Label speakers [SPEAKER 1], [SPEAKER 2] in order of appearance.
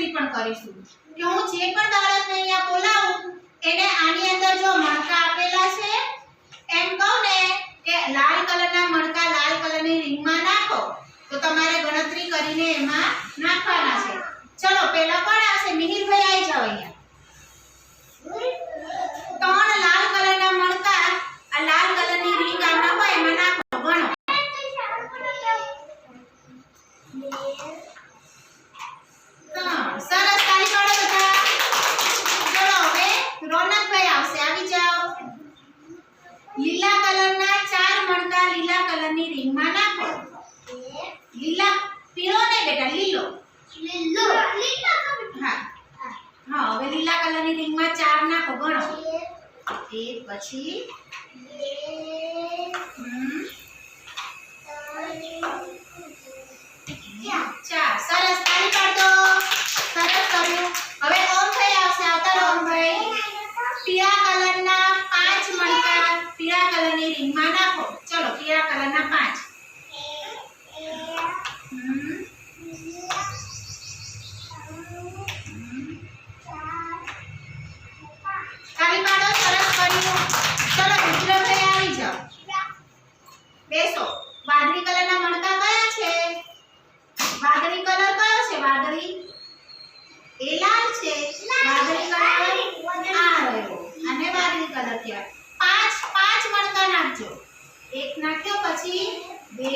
[SPEAKER 1] ગણતરી પણ કરીશું. કે હું જે પણ બાળકને અહીંયા બોલાવું, એને આની અંદર જો મણકા આપેલા છે, એમ કહું ને કે લાલ કલરના મણકા લાલ કલરની રિંગમાં નાખો, તો તમારે ગણતરી કરીને એમાં નાખવાના છે ચલો પહેલા કોણ આવશે મિહિરભાઈ આવી જાઓ અહીંયા ત્રણ લાલ કલરના મણકા આ લાલ કલરની રિંગ આમાં હોય એમાં નાખો ગણો ત્રણ સરસ તાળી પાડો બધા ચલો હવે રોનકભાઈ આવશે આવી જાઓ લીલા કલરના ચાર મણકા લીલા કલરની રિંગમાં નાખો. લીલા પીળો ને બેટા લીલો. હા. હા હવે લીલા કલરની રિંગમાં ચાર નાખો ગણો. એ પછી હમ, ચાર સરસ તાળી પાડો સરસ કર્યું હવે ઓમભાઈ આવશે આવતા રહો ઓમભાઈ પીળા કલરના પાંચ મણકા પીળા કલરની રિંગમાં નાખો ચલો, પીળા કલરના પાંચ. આવી જાઓ. બેસો. વાદળી કલરના મણકા કયા છે? વાદળી કલર કયો છે? વાદળી. એ લાલ છે કલર આ રહ્યો અને વાદળી કલર કહેવાય પાંચ પાંચ મણકા નાખજો. એક નાખ્યો પછી બે